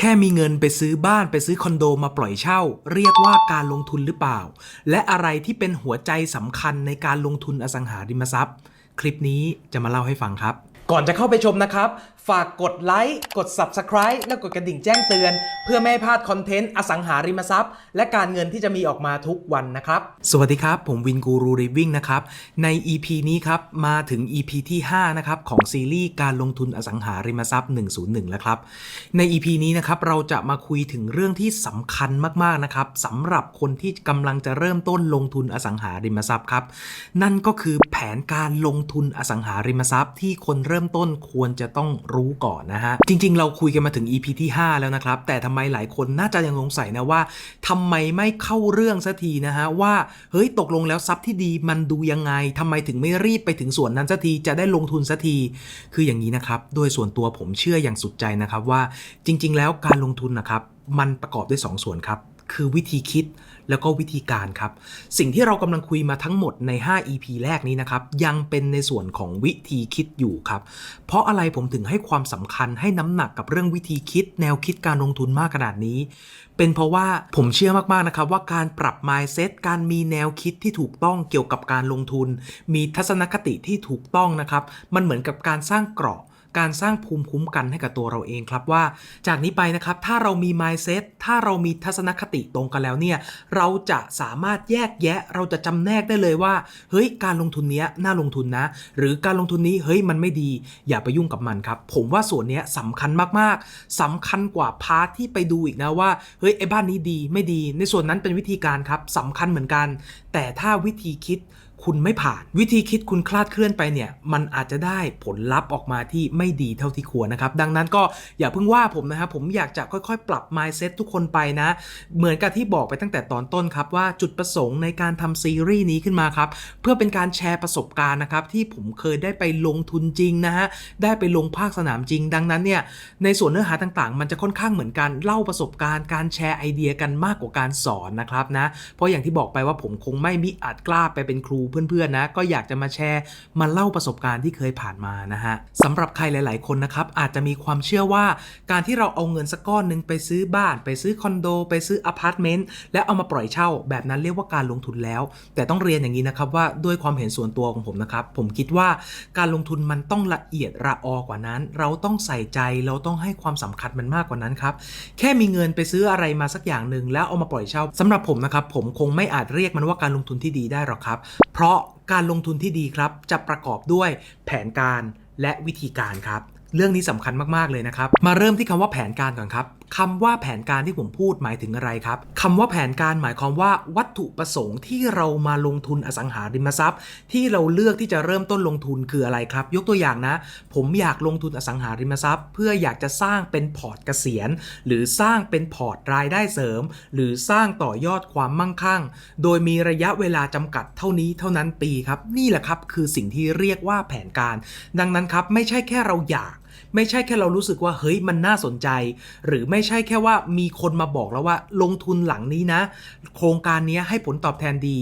แค่มีเงินไปซื้อบ้านไปซื้อคอนโดมาปล่อยเช่า เรียกว่าการลงทุนหรือเปล่า และอะไรที่เป็นหัวใจสำคัญในการลงทุนอสังหาริมทรัพย์ คลิปนี้จะมาเล่าให้ฟังครับ ก่อนจะเข้าไปชมนะครับ ฝากกดไลค์ กด Subscribe และกดกระดิ่งแจ้งเตือน เพื่อไม่ให้พลาดคอนเทนต์อสังหาริมทรัพย์ และการเงินที่จะมีออกมาทุกวันนะครับ สวัสดีครับ ผมวินกูรูริวิ่งนะครับ ใน EP นี้ครับ มาถึง EP ที่ 5 นะครับ ของซีรีส์การลงทุนอสังหาริมทรัพย์ 101 แล้วครับ ใน EP นี้นะครับเราจะมาคุยถึงเรื่องที่สำคัญมากๆนะครับสำหรับคนที่กำลังจะเริ่มต้นลงทุนอสังหาริมทรัพย์ครับนั่นก็คือแผนการลงทุนอสังหาริมทรัพย์ที่คนเริ่มต้นควรจะต้องรู้ก่อนนะฮะ จริง ๆ เราคุยกันมาถึง EP ที่ 5 แล้วนะครับ แต่ทำไมหลายคนน่าจะยังสงสัยนะว่าทำไมไม่เข้าเรื่องสักทีนะฮะ ว่าเฮ้ยตกลงแล้วทรัพย์ที่ดีมันดูยังไงทำไมถึงไม่รีบไปถึงส่วนนั้นสักทีจะได้ลงทุนสักที คืออย่างนี้นะครับ โดยส่วนตัวผมเชื่ออย่างสุดใจนะครับว่าจริง ๆ แล้วการลงทุนนะครับมันประกอบด้วย 2 ส่วนครับ คือวิธีคิดแล้วก็วิธีการครับ สิ่งที่เรากำลังคุยมาทั้งหมดใน 5 EP แรกนี้นะครับ ยังเป็นในส่วนของวิธีคิดอยู่ครับ เพราะอะไรผมถึงให้ความสำคัญให้น้ำหนักกับเรื่องวิธีคิด แนวคิดการลงทุนมากขนาดนี้ เป็นเพราะว่าผมเชื่อมากๆนะครับ ว่าการปรับ mindset การมีแนวคิดที่ถูกต้องเกี่ยวกับการลงทุน มีทัศนคติที่ถูกต้องนะครับ มันเหมือนกับการสร้างเกราะ การสร้างภูมิคุ้มกันให้กับตัวเราเองครับว่า จากนี้ไปนะครับถ้าเรามี mindset ถ้าเรามีทัศนคติตรงกันแล้วเนี่ยเราจะสามารถแยกแยะเราจะจำแนกได้เลยว่า เฮ้ยการลงทุนเนี้ยน่าลงทุนนะ หรือการลงทุนนี้เฮ้ยมันไม่ดี อย่าไปยุ่งกับมันครับผมว่าส่วนเนี้ยสำคัญมากๆสำคัญกว่าพาร์ทที่ไปดูอีกนะว่าเฮ้ยไอ้บ้านนี้ดีไม่ดี ในส่วนนั้นเป็นวิธีการครับสำคัญเหมือนกัน แต่ถ้าวิธีคิด คุณไม่ผ่านวิธีคิดคุณคลาดเคลื่อนไปเนี่ย มันอาจจะได้ผลลัพธ์ออกมาที่ไม่ดีเท่าที่ควรนะครับ ดังนั้นก็อย่าเพิ่งว่าผมนะครับผมอยากจะค่อยๆ ปรับ mindset ทุกคนไปนะ เหมือนกับที่บอกไปตั้งแต่ตอนต้นครับว่าจุดประสงค์ในการทำซีรีส์นี้ขึ้นมาครับเพื่อเป็นการแชร์ประสบการณ์นะครับที่ผมเคยได้ไปลงทุนจริงนะฮะได้ไปลงภาคสนามจริง ดังนั้นเนี่ยในส่วนเนื้อหาต่างๆ มันจะค่อนข้างเหมือนกันเล่าประสบการณ์ การแชร์ไอเดียกันมากกว่าการสอนนะครับนะเพราะอย่างที่บอกไปว่าผมคงไม่มิอาจกล้าไปเป็นครูเพื่อนๆนะก็อยากจะมาแชร์มาเล่าประสบการณ์ที่เคยผ่านมานะฮะสำหรับใครหลาย ๆ คนนะครับอาจจะมีความเชื่อว่า การที่เราเอาเงินสักก้อนหนึ่งไปซื้อบ้าน ไปซื้อคอนโด ไปซื้ออพาร์ตเมนต์แล้วเอามาปล่อยเช่า แบบนั้นเรียกว่าการลงทุนแล้ว แต่ต้องเรียนอย่างนี้นะครับว่าด้วยความเห็นส่วนตัวของผมนะครับผมคิดว่าการลงทุนมันต้องละเอียดระออกว่านั้น เราต้องใส่ใจเราต้องให้ความสำคัญมันมากกว่านั้นครับแค่มีเงินไปซื้ออะไรมาสักอย่างหนึ่งแล้วเอามาปล่อยเช่าสำหรับผมนะครับผมคงไม่อาจเรียกมันว่าการลงทุนที่ดีได้หรอกครับเพราะการลงทุนที่ดีครับจะประกอบด้วยแผนการและวิธีการครับ เรื่องนี้สำคัญมากๆเลยนะครับ มาเริ่มที่คำว่าแผนการก่อนครับ คำว่าแผนการที่ผมพูดหมายถึงอะไรครับคำว่าแผนการหมายความว่าวัตถุประสงค์ที่เรามาลงทุนอสังหาริมทรัพย์ ที่เราเลือกที่จะเริ่มต้นลงทุนคืออะไรครับ ยกตัวอย่างนะ ผมอยากลงทุนอสังหาริมทรัพย์ เพื่ออยากจะสร้างเป็นพอร์ตเกษียณ หรือสร้างเป็นพอร์ตรายได้เสริม หรือสร้างต่อยอดความมั่งคั่ง โดยมีระยะเวลาจำกัดเท่านี้เท่านั้นปีครับ นี่แหละครับคือสิ่งที่เรียกว่าแผนการ ดังนั้นครับไม่ใช่แค่เราอยาก ไม่ใช่แค่เรารู้สึกว่าเฮ้ยมันน่าสนใจ หรือไม่ใช่แค่ว่ามีคนมาบอกแล้วว่าลงทุนหลังนี้นะ โครงการนี้ให้ผลตอบแทนดี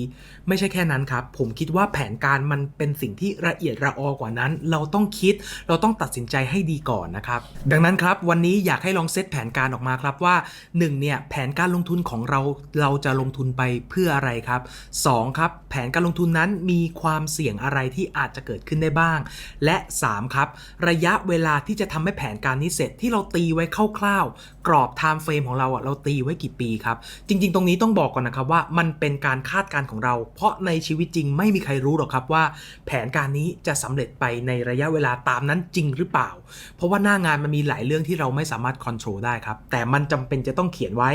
ไม่ใช่แค่นั้นครับ ผมคิดว่าแผนการมันเป็นสิ่งที่ละเอียดระออกว่านั้น เราต้องคิดเราต้องตัดสินใจให้ดีก่อนนะครับ ดังนั้นครับวันนี้อยากให้ลองเซตแผนการออกมาครับว่า1เนี่ยแผนการลงทุนของเราเราจะลงทุนไปเพื่ออะไรครับ2ครับแผนการลงทุนนั้นมีความเสี่ยงอะไรที่อาจจะเกิดขึ้นได้บ้าง และ 3 ครับ ระยะเวลาที่จะทำให้แผนการนี้เสร็จที่เราตีไว้คร่าวๆกรอบไทม์เฟรมของเราอะเราตีไว้กี่ปีครับ จริง ๆ ตรงนี้ต้องบอกก่อนนะครับว่ามันเป็นการคาดการณ์ของเรา เพราะในชีวิตจริงไม่มีใครรู้หรอกครับว่า แผนการนี้จะสำเร็จไปในระยะเวลาตามนั้นจริงหรือเปล่า เพราะว่าหน้างานมันมีหลายเรื่องที่เราไม่สามารถควบคุมได้ครับแต่มันจำเป็นจะต้องเขียนไว้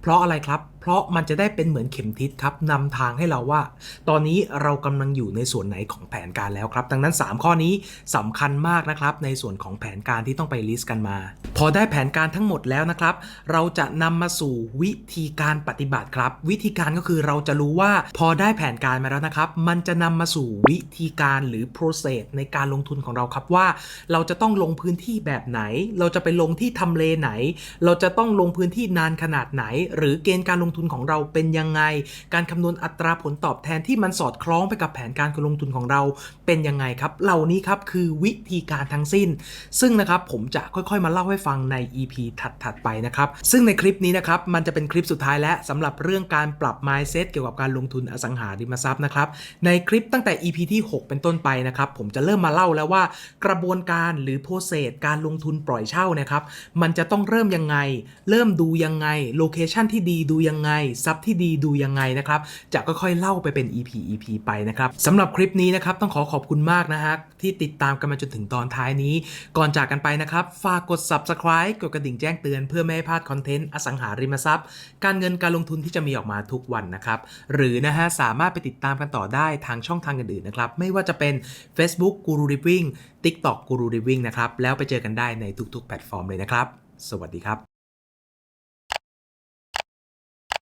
เพราะอะไรครับ เพราะมันจะได้เป็นเหมือนเข็มทิศครับนำทางให้เราว่า ตอนนี้เรากำลังอยู่ในส่วนไหนของแผนการแล้วครับ ดังนั้น 3 ข้อนี้สำคัญมากนะครับ ในส่วนของแผนการที่ต้องไปลิสต์กันมา พอได้แผนการทั้งหมดแล้วนะครับ เราจะนำมาสู่วิธีการปฏิบัติครับ วิธีการก็คือเราจะรู้ว่าพอได้แผนการมาแล้วนะครับ มันจะนำมาสู่วิธีการหรือ process ในการลงทุนของเราครับว่า เราจะต้องลงพื้นที่แบบไหน เราจะไปลงที่ทำเลไหน เราจะต้องลงพื้นที่นานขนาดไหน หรือเกณฑ์การลงทุนของเราเป็นยังไง การคำนวณอัตราผลตอบแทนที่มันสอดคล้องไปกับแผนการการลงทุนของเราเป็นยังไงครับ เหล่านี้ครับคือวิธีการทั้งสิ้น ซึ่งนะครับผมจะค่อยๆ มาเล่าให้ฟังใน EP ถัดๆไปนะครับ ซึ่งในคลิปนี้นะครับมันจะเป็นคลิปสุดท้ายและสำหรับเรื่องการปรับ mindset เกี่ยวกับการลงทุนอสังหาริมทรัพย์นะครับ ในคลิปตั้งแต่ EP ที่ 6 เป็นต้นไปนะครับผมจะเริ่มมาเล่าแล้วว่า กระบวนการหรือโปรเซสการลงทุนปล่อยเช่านะครับมันจะต้องเริ่มยังไง เริ่มดูยังไงโลเคชันที่ดีดูยังยังไง ซับที่ดีดูยังไงนะครับ จะค่อยๆเล่าไปเป็น EP EP ไปนะครับสำหรับคลิปนี้นะครับต้องขอขอบคุณมากนะฮะที่ติดตามกันมาจนถึงตอนท้ายนี้ ก่อนจากกันไปนะครับฝากกด subscribe กดกระดิ่งแจ้งเตือนเพื่อไม่ให้พลาดคอนเทนต์อสังหาริมทรัพย์ การเงินการลงทุนที่จะมีออกมาทุกวันนะครับหรือนะฮะสามารถไปติดตามกันต่อได้ทางช่องทางอื่นๆนะครับไม่ว่าจะเป็น Facebook Guru Living TikTok Guru Living นะครับแล้วไปเจอกันได้ในทุกๆ แพลตฟอร์มเลยนะครับ สวัสดีครับ